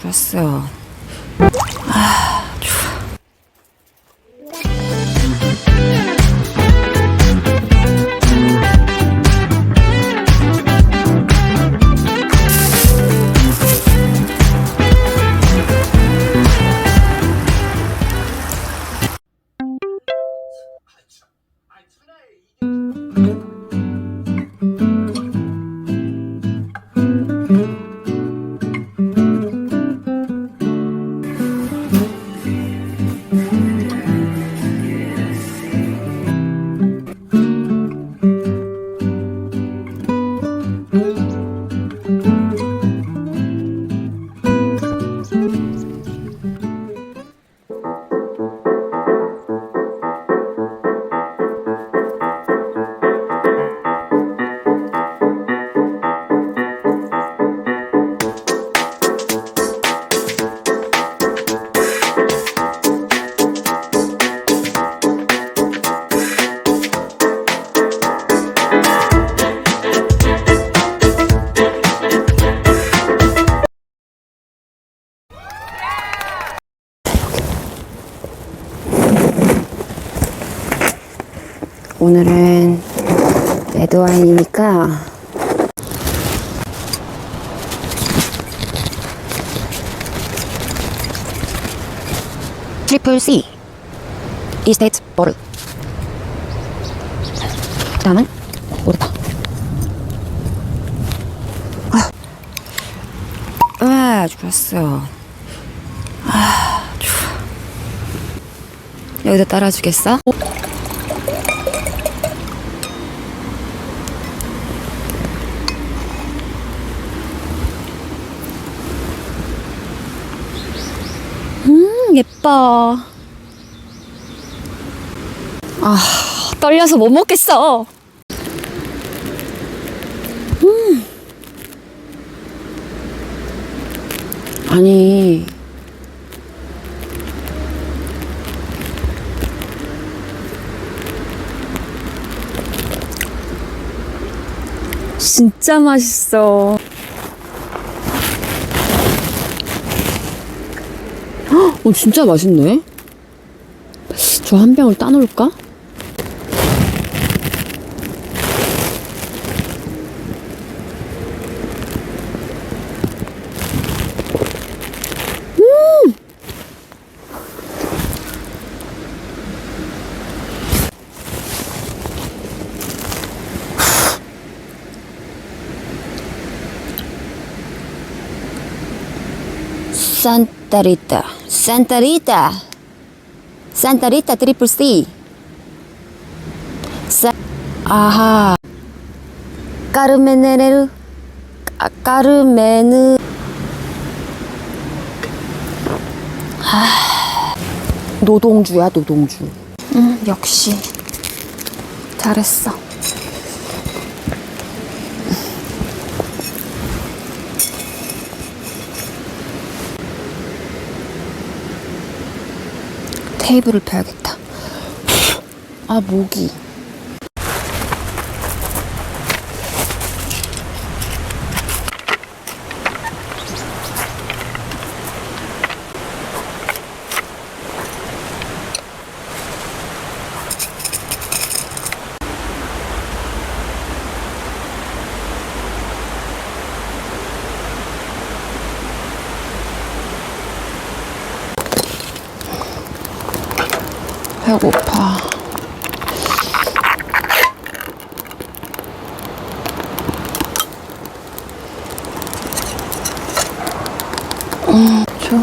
죽었어. 오늘은 레드와인이니까 트리플 C. 이스테이트 버르 다음은 모르다 아, 아 죽었어 아 좋아. 여기다 따라주겠어? 음, 예뻐. 아, 떨려서 못 먹겠어. 음. 아니. 진짜 맛있어. 어, 진짜 맛있네. 저 한 병을 따놓을까? 산타리타, 산타리타 트리플 C. 사, 아하. 까르메네르, 아, 까르메느. 아, 노동주야 노동주. 음, 역시 잘했어. 테이블을 펴야겠다. 아, 모기. 배고파. 음, 줘.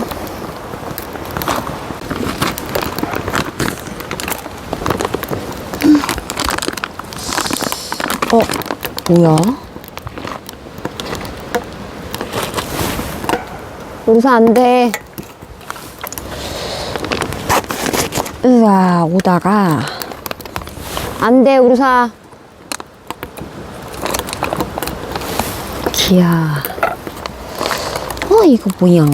음. 어, 뭐야? 용서 안 돼. 으아 오다가. 안돼 우르사. 기야 어 이거 뭐야?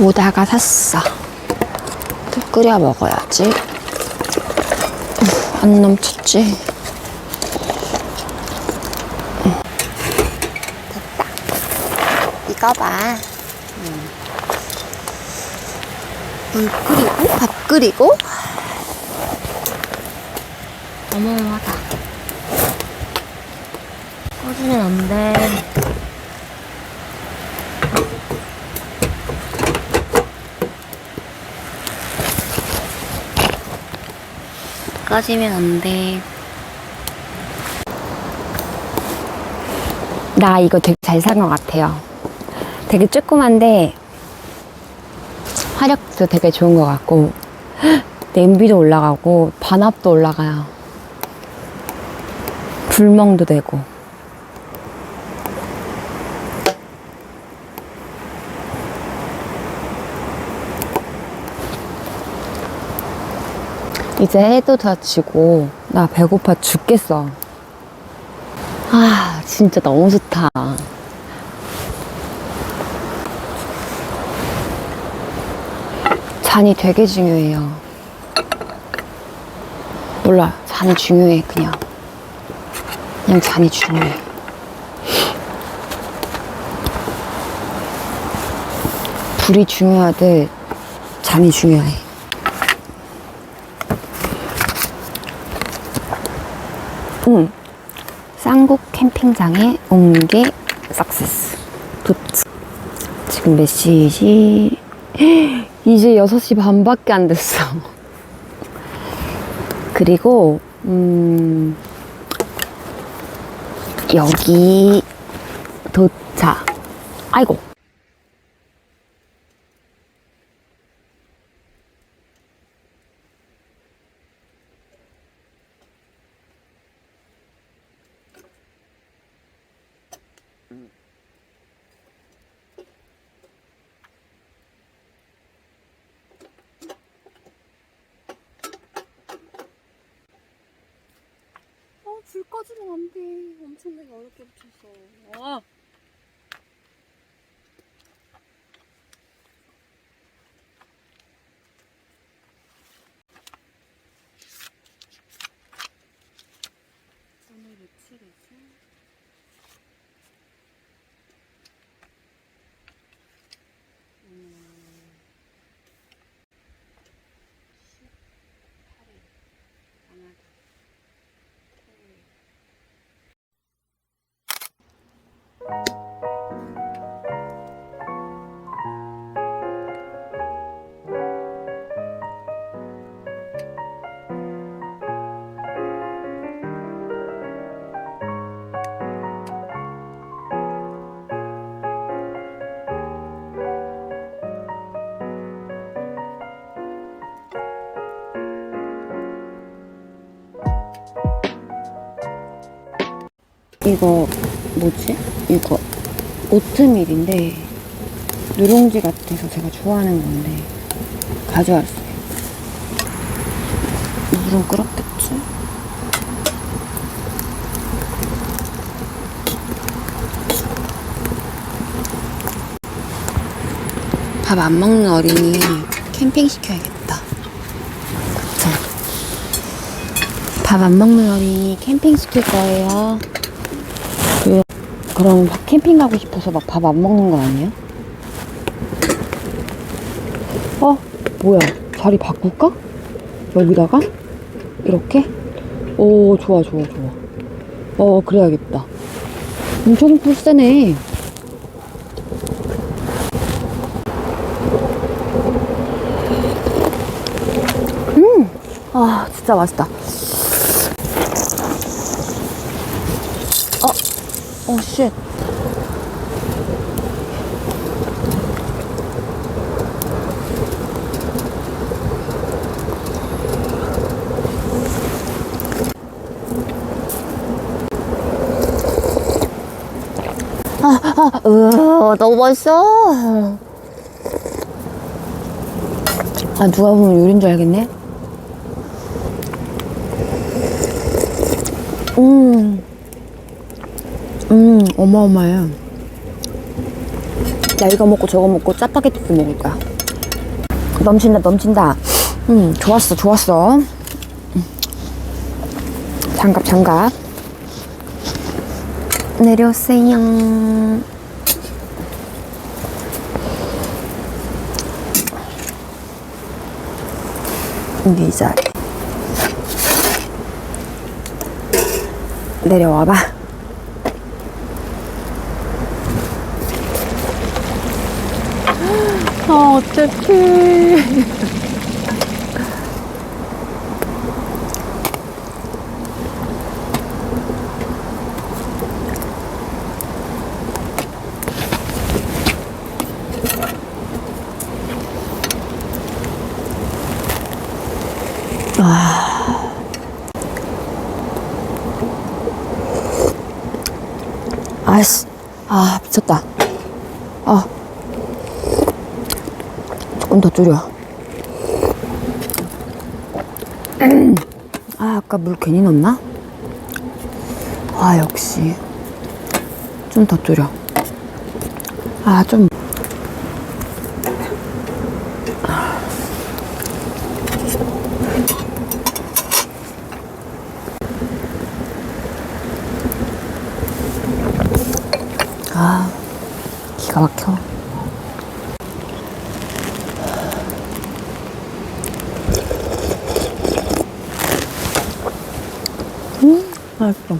오다가 샀어. 또 끓여 먹어야지. 안 넘쳤지? 음. 됐다. 찍어봐. 물 끓이고, 밥 끓이고. 어마어마하다. 꺼지면 안 돼. 꺼지면 안 돼. 나 이거 되게 잘 산 것 같아요. 되게 조그만데 화력도 되게 좋은 것 같고 냄비도 올라가고 반합도 올라가요. 불멍도 되고. 이제 해도 다 지고 나 배고파 죽겠어. 아, 진짜 너무 좋다. 잔이 되게 중요해요. 몰라, 잔이 중요해, 그냥. 그냥 잔이 중요해. 불이 중요하듯 잔이 중요해. 응. 쌍곡 캠핑장에 온 게 석세스. 도착. 지금 몇 시지? 이제 6시 반밖에 안 됐어. 그리고, 음, 여기 도착. 아이고. 어, 불 꺼지면 안 돼. 엄청나게 어렵게 붙였어. 아. 이거 뭐지? 이거 오트밀인데 누룽지 같아서 제가 좋아하는 건데 가져왔어요. 물은 끓었겠지? 밥 안 먹는 어린이 캠핑 시켜야겠다. 밥 안 먹는 어린이 캠핑 시킬 거예요. 그, 그럼 막 캠핑 가고 싶어서 막 밥 안 먹는 거 아니에요? 어? 뭐야? 자리 바꿀까? 여기다가? 이렇게? 오, 좋아, 좋아, 좋아. 어, 그래야겠다. 엄청 뿔세네. 음! 아, 진짜 맛있다. 어, 오, 쉣. 아, 아, 으, 너무 맛있어. 아, 누가 보면 요리인 줄 알겠네. 음. 음 어마어마해 나 이거 먹고 저거 먹고 짜파게티도 먹을 거야. 넘친다 넘친다. 음 좋았어 좋았어. 장갑 장갑. 내려오세요. 이 자리. 내려와봐. 아, 어떡해. 아씨, 아, 미쳤다. 조금 더 줄여. 음. 아, 아까 물 괜히 넣었나? 아, 역시. 좀 더 줄여. 아, 좀. 아, 기가 막혀. 맛있어.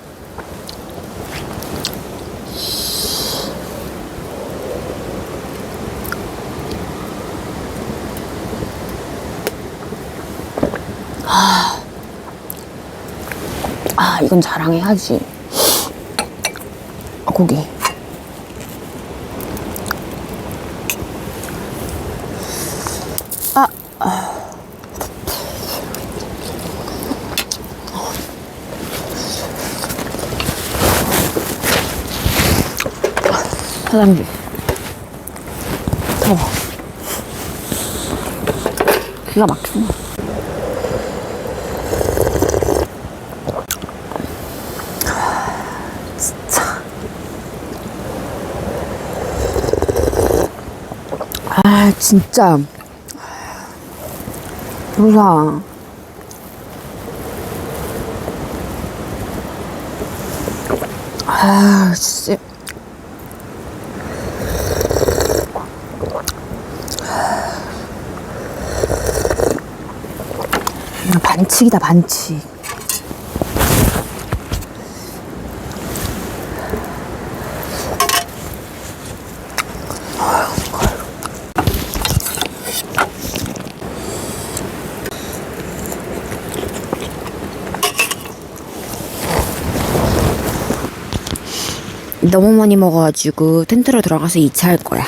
아, 이건 자랑해야지. 아, 고기. 아, 아. 사장님. 더워. 기가 막히네. 아, 진짜. 로사. 아, 진짜. 반칙이다, 반칙. 너무 많이 먹어가지고 텐트로 들어가서 2차 할 거야.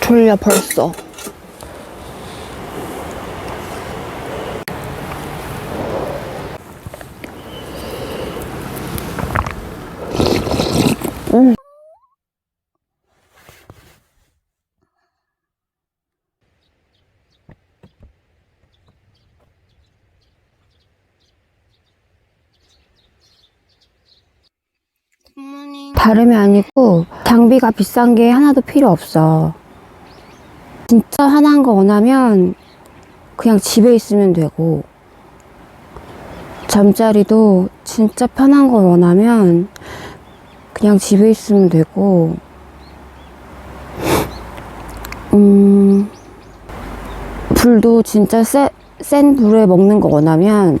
졸려 벌써. 다름이 아니고 장비가 비싼 게 하나도 필요 없어. 진짜 화난 거 원하면 그냥 집에 있으면 되고 잠자리도 진짜 편한 거 원하면 그냥 집에 있으면 되고 음 불도 진짜 세, 센 불에 먹는 거 원하면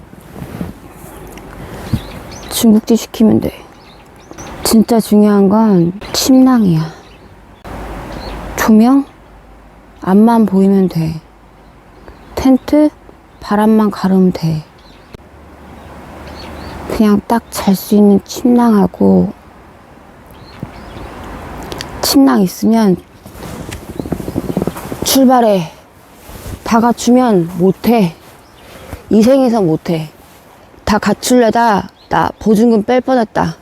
중국집 시키면 돼. 진짜 중요한 건 침낭이야. 조명? 앞만 보이면 돼. 텐트? 바람만 가르면 돼. 그냥 딱 잘 수 있는 침낭하고 침낭 있으면 출발해. 다 갖추면 못해. 이 생에서 못해. 다 갖출래다 나 보증금 뺄 뻔했다.